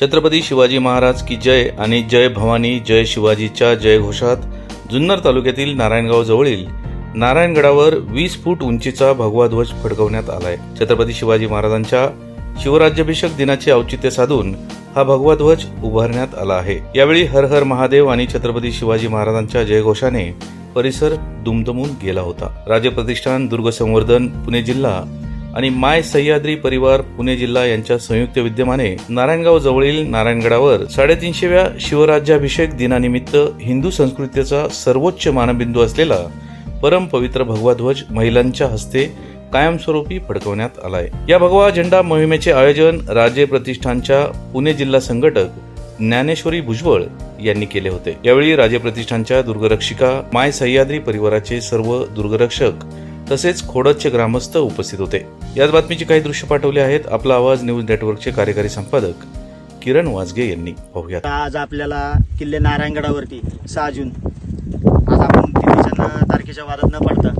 छत्रपती शिवाजी महाराज की जय आणि जय भवानी जय शिवाजीच्या जयघोषात जुन्नर तालुक्यातील नारायणगाव जवळील नारायणगडावर वीस फूट उंचीचा भगवा ध्वज फडकवण्यात आलाय. छत्रपती शिवाजी महाराजांच्या शिवराज्याभिषेक दिनाचे औचित्य साधून हा भगवा ध्वज उभारण्यात आला आहे. यावेळी हर हर महादेव आणि छत्रपती शिवाजी महाराजांच्या जयघोषाने परिसर दुमदमून गेला होता. राजे प्रतिष्ठान दुर्ग संवर्धन पुणे जिल्हा आणि माय सह्याद्री परिवार पुणे जिल्हा यांच्या संयुक्त विद्यमाने नारायणगाव जवळील नारायणगडावर साडेतीनशेव्या शिवराज्याभिषेक दिनानिमित्त हिंदू संस्कृतीचा सर्वोच्च मानबिंदू असलेला परम पवित्र भगवा ध्वज महिलांच्या हस्ते कायमस्वरूपी फडकवण्यात आलाय. या भगवा झेंडा मोहिमेचे आयोजन राजे प्रतिष्ठानच्या पुणे जिल्हा संघटक ज्ञानेश्वरी भुजबळ यांनी केले होते. यावेळी राजे प्रतिष्ठानच्या दुर्गरक्षिका माय सह्याद्री परिवाराचे सर्व दुर्गरक्षक तसेच खोडदचे ग्रामस्थ उपस्थित होते. याच बातमीची काही दृश्य पाठवले आहेत. आपला आवाज न्यूज नेटवर्कचे कार्यकारी संपादक किरण वाजगे यांनी. पाहूयात. आज आपल्याला किल्ले नारायणगडावरती सहा जून. आज आपण तिथेच्या तारखेच्या वादात न पडता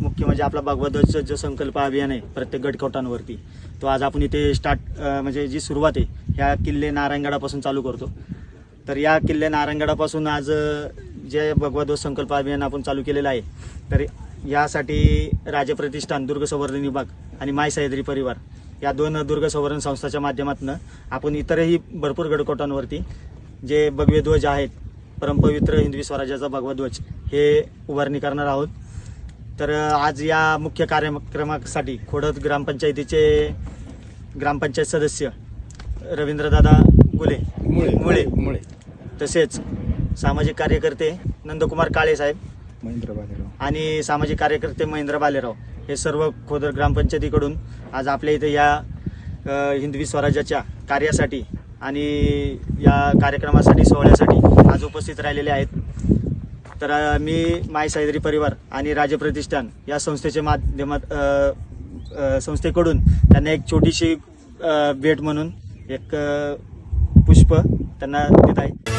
मुख्य म्हणजे आपला भगवध्वजचं जो संकल्प अभियान आहे प्रत्येक गटकोटांवरती तो आज आपण इथे स्टार्ट म्हणजे जी सुरुवात आहे ह्या किल्ले नारायणगडापासून चालू करतो. तर या किल्ले नारायणगडापासून आज जे भगवध्वज संकल्प अभियान आपण चालू केलेलं आहे तर यासाठी राजे प्रतिष्ठान दुर्ग संवर्धन विभाग आणि माय सह्याद्री परिवार या दोन दुर्ग संवर्धन संस्थाच्या माध्यमातून आपण इतरही भरपूर गडकोटांवरती जे भगवे ध्वज आहेत परमपवित्र हिंदवी स्वराज्याचा भगवा ध्वज हे उभारणी करणार आहोत. तर आज या मुख्य कार्यक्रमासाठी खोडद ग्रामपंचायतीचे ग्रामपंचायत सदस्य रवींद्रदादा गुले मुळे. मुळे. तसेच सामाजिक कार्यकर्ते नंदकुमार काळे साहेब महेंद्र बालेराव. आणि सामाजिक कार्यकर्ते महेंद्र बालेराव हे सर्व खोदर ग्रामपंचायतीकडून आज आपल्या इथे या हिंदवी स्वराज्याच्या कार्यासाठी आणि या कार्यक्रमासाठी सोहळ्यासाठी आज उपस्थित राहिलेले आहेत. तर मी माय सायदरी परिवार आणि राजे प्रतिष्ठान या संस्थेच्या माध्यमात संस्थेकडून त्यांना एक छोटीशी भेट म्हणून एक पुष्प त्यांना देत आहे.